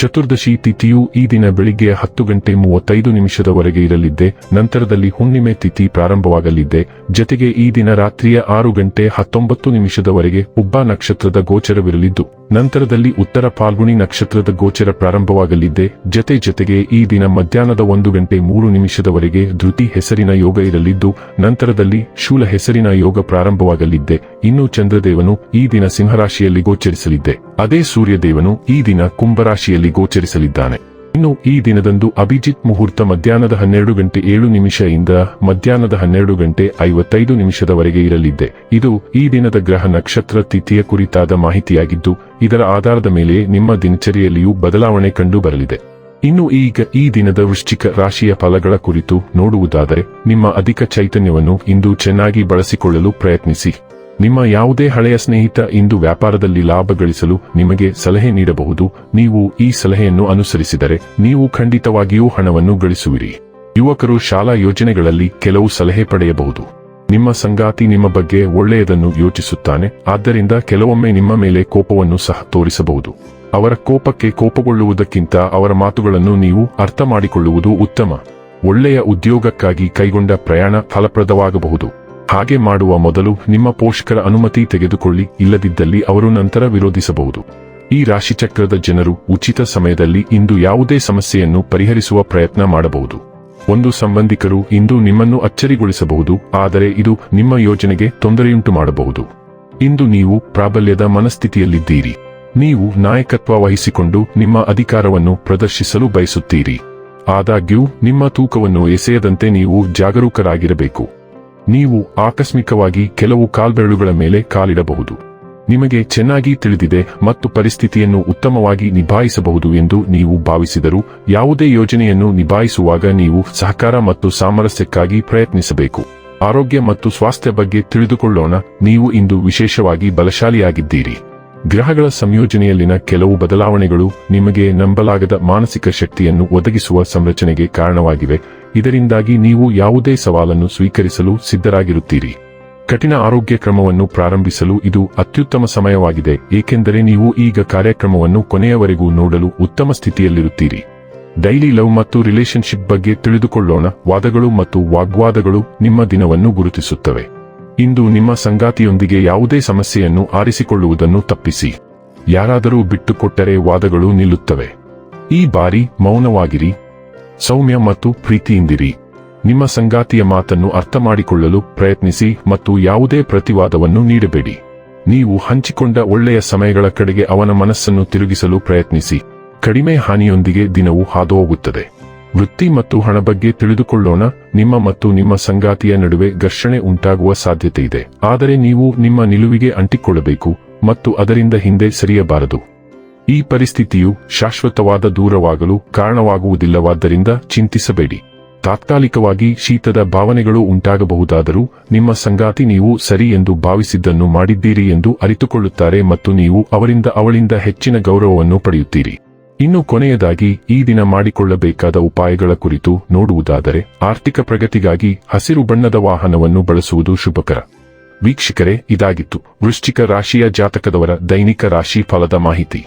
ಚತುರ್ದಶಿ ತಿಥಿಯು ಈ ದಿನ ಬೆಳಿಗ್ಗೆ ಹತ್ತು ಗಂಟೆ ಮೂವತ್ತೈದು ನಿಮಿಷದವರೆಗೆ ಇರಲಿದ್ದೆ, ನಂತರದಲ್ಲಿ ಹುಣ್ಣಿಮೆ ತಿಥಿ ಪ್ರಾರಂಭವಾಗಲಿದ್ದೆ, ಜತೆಗೆ ಈ ದಿನ ರಾತ್ರಿಯ ಆರು ಗಂಟೆ ಹತ್ತೊಂಬತ್ತು ನಿಮಿಷದವರೆಗೆ ಉಬ್ಬ ನಕ್ಷತ್ರದ ಗೋಚರವಿರಲಿದ್ದು, ನಂತರದಲ್ಲಿ ಉತ್ತರ ಫಾಲ್ಗುಣಿ ನಕ್ಷತ್ರದ ಗೋಚರ ಪ್ರಾರಂಭವಾಗಲಿದ್ದೆ, ಜತೆ ಜತೆಗೆ ಈ ದಿನ ಮಧ್ಯಾಹ್ನದ ಒಂದು ಗಂಟೆ ಮೂರು ನಿಮಿಷದವರೆಗೆ ಧೃತಿ ಹೆಸರಿನ ಯೋಗ ಇರಲಿದ್ದು, ನಂತರದಲ್ಲಿ ಶೂಲ ಹೆಸರಿನ ಯೋಗ ಪ್ರಾರಂಭವಾಗಲಿದ್ದೆ, ಇನ್ನು ಚಂದ್ರದೇವನು ಈ ದಿನ ಸಿಂಹರಾಶಿಯಲ್ಲಿ ಗೋಚರಿಸಲಿದ್ದೆ. ಅದೇ ಸೂರ್ಯದೇವನು ಈ ದಿನ ಕುಂಭರಾಶಿಯಲ್ಲಿ ಗೋಚರಿಸಲಿದ್ದಾನೆ. ಇನ್ನು ಈ ದಿನದಂದು ಅಭಿಜಿತ್ ಮುಹೂರ್ತ ಮಧ್ಯಾಹ್ನದ ಹನ್ನೆರಡು ಗಂಟೆ ಏಳು ನಿಮಿಷದಿಂದ ಮಧ್ಯಾಹ್ನದ ಹನ್ನೆರಡು ಗಂಟೆ ಐವತ್ತೈದು ನಿಮಿಷದವರೆಗೆ ಇರಲಿದ್ದೆ. ಇದು ಈ ದಿನದ ಗ್ರಹ ನಕ್ಷತ್ರ ತಿಥಿಯ ಕುರಿತಾದ ಮಾಹಿತಿಯಾಗಿದ್ದು, ಇದರ ಆಧಾರದ ಮೇಲೆ ನಿಮ್ಮ ದಿನಚರಿಯಲ್ಲಿಯೂ ಬದಲಾವಣೆ ಕಂಡು ಬರಲಿದೆ. ಇನ್ನು ಈಗ ಈ ದಿನದ ವೃಶ್ಚಿಕ ರಾಶಿಯ ಫಲಗಳ ಕುರಿತು ನೋಡುವುದಾದರೆ, ನಿಮ್ಮ ಅಧಿಕ ಚೈತನ್ಯವನ್ನು ಇಂದು ಚೆನ್ನಾಗಿ ಬಳಸಿಕೊಳ್ಳಲು ಪ್ರಯತ್ನಿಸಿ. ನಿಮ್ಮ ಯಾವುದೇ ಹಳೆಯ ಸ್ನೇಹಿತ ಇಂದು ವ್ಯಾಪಾರದಲ್ಲಿ ಲಾಭ ಗಳಿಸಲು ನಿಮಗೆ ಸಲಹೆ ನೀಡಬಹುದು. ನೀವು ಈ ಸಲಹೆಯನ್ನು ಅನುಸರಿಸಿದರೆ ನೀವು ಖಂಡಿತವಾಗಿಯೂ ಹಣವನ್ನು ಗಳಿಸುವಿರಿ. ಯುವಕರು ಶಾಲಾ ಯೋಜನೆಗಳಲ್ಲಿ ಕೆಲವು ಸಲಹೆ ಪಡೆಯಬಹುದು. ನಿಮ್ಮ ಸಂಗಾತಿ ನಿಮ್ಮ ಬಗ್ಗೆ ಒಳ್ಳೆಯದನ್ನು ಯೋಚಿಸುತ್ತಾನೆ, ಆದ್ದರಿಂದ ಕೆಲವೊಮ್ಮೆ ನಿಮ್ಮ ಮೇಲೆ ಕೋಪವನ್ನು ಸಹ ತೋರಿಸಬಹುದು. ಅವರ ಕೋಪಕ್ಕೆ ಕೋಪಗೊಳ್ಳುವುದಕ್ಕಿಂತ ಅವರ ಮಾತುಗಳನ್ನು ನೀವು ಅರ್ಥ ಉತ್ತಮ. ಒಳ್ಳೆಯ ಉದ್ಯೋಗಕ್ಕಾಗಿ ಕೈಗೊಂಡ ಪ್ರಯಾಣ ಫಲಪ್ರದವಾಗಬಹುದು. ಹಾಗೆ ಮಾಡುವ ಮೊದಲು ನಿಮ್ಮ ಪೋಷಕರ ಅನುಮತಿ ತೆಗೆದುಕೊಳ್ಳಿ, ಇಲ್ಲದಿದ್ದಲ್ಲಿ ಅವರು ನಂತರ ವಿರೋಧಿಸಬಹುದು. ಈ ರಾಶಿಚಕ್ರದ ಜನರು ಉಚಿತ ಸಮಯದಲ್ಲಿ ಇಂದು ಯಾವುದೇ ಸಮಸ್ಯೆಯನ್ನು ಪರಿಹರಿಸುವ ಪ್ರಯತ್ನ ಮಾಡಬಹುದು. ಒಂದು ಸಂಬಂಧಿಕರು ಇಂದು ನಿಮ್ಮನ್ನು ಅಚ್ಚರಿಗೊಳಿಸಬಹುದು, ಆದರೆ ಇದು ನಿಮ್ಮ ಯೋಜನೆಗೆ ತೊಂದರೆಯುಂಟು ಮಾಡಬಹುದು. ಇಂದು ನೀವು ಪ್ರಾಬಲ್ಯದ ಮನಸ್ಥಿತಿಯಲ್ಲಿದ್ದೀರಿ. ನೀವು ನಾಯಕತ್ವ ವಹಿಸಿಕೊಂಡು ನಿಮ್ಮ ಅಧಿಕಾರವನ್ನು ಪ್ರದರ್ಶಿಸಲು ಬಯಸುತ್ತೀರಿ. ಆದಾಗ್ಯೂ, ನಿಮ್ಮ ತೂಕವನ್ನು ಎಸೆಯದಂತೆ ನೀವು ಜಾಗರೂಕರಾಗಿರಬೇಕು. ನೀವು ಆಕಸ್ಮಿಕವಾಗಿ ಕೆಲವು ಕಾಲ್ಬೆರಳುಗಳ ಮೇಲೆ ಕಾಲಿಡಬಹುದು. ನಿಮಗೆ ಚೆನ್ನಾಗಿ ತಿಳಿದಿದೆ ಮತ್ತು ಪರಿಸ್ಥಿತಿಯನ್ನು ಉತ್ತಮವಾಗಿ ನಿಭಾಯಿಸಬಹುದು ಎಂದು ನೀವು ಭಾವಿಸಿದರೂ, ಯಾವುದೇ ಯೋಜನೆಯನ್ನು ನಿಭಾಯಿಸುವಾಗ ನೀವು ಸಹಕಾರ ಮತ್ತು ಸಾಮರಸ್ಯಕ್ಕಾಗಿ ಪ್ರಯತ್ನಿಸಬೇಕು. ಆರೋಗ್ಯ ಮತ್ತು ಸ್ವಾಸ್ಥ್ಯ ಬಗ್ಗೆ ತಿಳಿದುಕೊಳ್ಳೋಣ, ನೀವು ಇಂದು ವಿಶೇಷವಾಗಿ ಬಲಶಾಲಿಯಾಗಿದ್ದೀರಿ. ಗ್ರಹಗಳ ಸಂಯೋಜನೆಯಲ್ಲಿನ ಕೆಲವು ಬದಲಾವಣೆಗಳು ನಿಮಗೆ ನಂಬಲಾಗದ ಮಾನಸಿಕ ಶಕ್ತಿಯನ್ನು ಒದಗಿಸುವ ಸಂರಚನೆಗೆ ಕಾರಣವಾಗಿವೆ. ಇದರಿಂದಾಗಿ ನೀವು ಯಾವುದೇ ಸವಾಲನ್ನು ಸ್ವೀಕರಿಸಲು ಸಿದ್ಧರಾಗಿರುತ್ತೀರಿ. ಕಠಿಣ ಆರೋಗ್ಯ ಕ್ರಮವನ್ನು ಪ್ರಾರಂಭಿಸಲು ಇದು ಅತ್ಯುತ್ತಮ ಸಮಯವಾಗಿದೆ, ಏಕೆಂದರೆ ನೀವು ಈಗ ಕಾರ್ಯಕ್ರಮವನ್ನು ಕೊನೆಯವರೆಗೂ ನೋಡಲು ಉತ್ತಮ ಸ್ಥಿತಿಯಲ್ಲಿರುತ್ತೀರಿ. ಡೈಲಿ ಲವ್ ಮತ್ತು ರಿಲೇಶನ್ಶಿಪ್ ಬಗ್ಗೆ ತಿಳಿದುಕೊಳ್ಳೋಣ, ವಾದಗಳು ಮತ್ತು ವಾಗ್ವಾದಗಳು ನಿಮ್ಮ ದಿನವನ್ನು ಗುರುತಿಸುತ್ತವೆ. ಇಂದು ನಿಮ್ಮ ಸಂಗಾತಿಯೊಂದಿಗೆ ಯಾವುದೇ ಸಮಸ್ಯೆಯನ್ನು ಆರಿಸಿಕೊಳ್ಳುವುದನ್ನು ತಪ್ಪಿಸಿ. ಯಾರಾದರೂ ಬಿಟ್ಟುಕೊಟ್ಟರೆ ವಾದಗಳು ನಿಲ್ಲುತ್ತವೆ. ಈ ಬಾರಿ ಮೌನವಾಗಿರಿ. ಸೌಮ್ಯ ಮತ್ತು ಪ್ರೀತಿಯಿಂದಿರಿ. ನಿಮ್ಮ ಸಂಗಾತಿಯ ಮಾತನ್ನು ಅರ್ಥ ಮಾಡಿಕೊಳ್ಳಲು ಪ್ರಯತ್ನಿಸಿ ಮತ್ತು ಯಾವುದೇ ಪ್ರತಿವಾದವನ್ನು ನೀಡಬೇಡಿ. ನೀವು ಹಂಚಿಕೊಂಡ ಒಳ್ಳೆಯ ಸಮಯಗಳ ಕಡೆಗೆ ಅವನ ಮನಸ್ಸನ್ನು ತಿರುಗಿಸಲು ಪ್ರಯತ್ನಿಸಿ. ಕಡಿಮೆ ಹಾನಿಯೊಂದಿಗೆ ದಿನವು ಹಾದುಹೋಗುತ್ತದೆ. ವೃತ್ತಿ ಮತ್ತು ಹಣ ಬಗ್ಗೆ ತಿಳಿದುಕೊಳ್ಳೋಣ. ನಿಮ್ಮ ಮತ್ತು ನಿಮ್ಮ ಸಂಗಾತಿಯ ನಡುವೆ ಘರ್ಷಣೆ ಉಂಟಾಗುವ ಸಾಧ್ಯತೆ ಇದೆ ಆದರೆ ನೀವು ನಿಮ್ಮ ನಿಲುವಿಗೆ ಅಂಟಿಕೊಳ್ಳಬೇಕು ಮತ್ತು ಅದರಿಂದ ಹಿಂದೆ ಸರಿಯಬಾರದು. ಈ ಪರಿಸ್ಥಿತಿಯು ಶಾಶ್ವತವಾದ ದೂರವಾಗಲು ಕಾರಣವಾಗುವುದಿಲ್ಲವಾದ್ದರಿಂದ ಚಿಂತಿಸಬೇಡಿ. ತಾತ್ಕಾಲಿಕವಾಗಿ ಶೀತದ ಭಾವನೆಗಳು ಉಂಟಾಗಬಹುದಾದರೂ ನಿಮ್ಮ ಸಂಗಾತಿ ನೀವು ಸರಿ ಎಂದು ಭಾವಿಸಿದ್ದನ್ನು ಮಾಡಿದ್ದೀರಿ ಎಂದು ಅರಿತುಕೊಳ್ಳುತ್ತಾರೆ ಮತ್ತು ನೀವು ಅವರಿಂದ ಅವಳಿಂದ ಹೆಚ್ಚಿನ ಗೌರವವನ್ನು ಪಡೆಯುತ್ತೀರಿ. ಇನ್ನು ಕೊನೆಯದಾಗಿ ಈ ದಿನ ಮಾಡಿಕೊಳ್ಳಬೇಕಾದ ಉಪಾಯಗಳ ಕುರಿತು ನೋಡುವುದಾದರೆ ಆರ್ಥಿಕ ಪ್ರಗತಿಗಾಗಿ ಹಸಿರು ಬಣ್ಣದ ವಾಹನವನ್ನು ಬಳಸುವುದು ಶುಭಕರ. ವೀಕ್ಷಕರೇ, ಇದಾಗಿತ್ತು ವೃಶ್ಚಿಕ ರಾಶಿಯ ಜಾತಕದವರ ದೈನಿಕ ರಾಶಿ ಫಲದ ಮಾಹಿತಿ.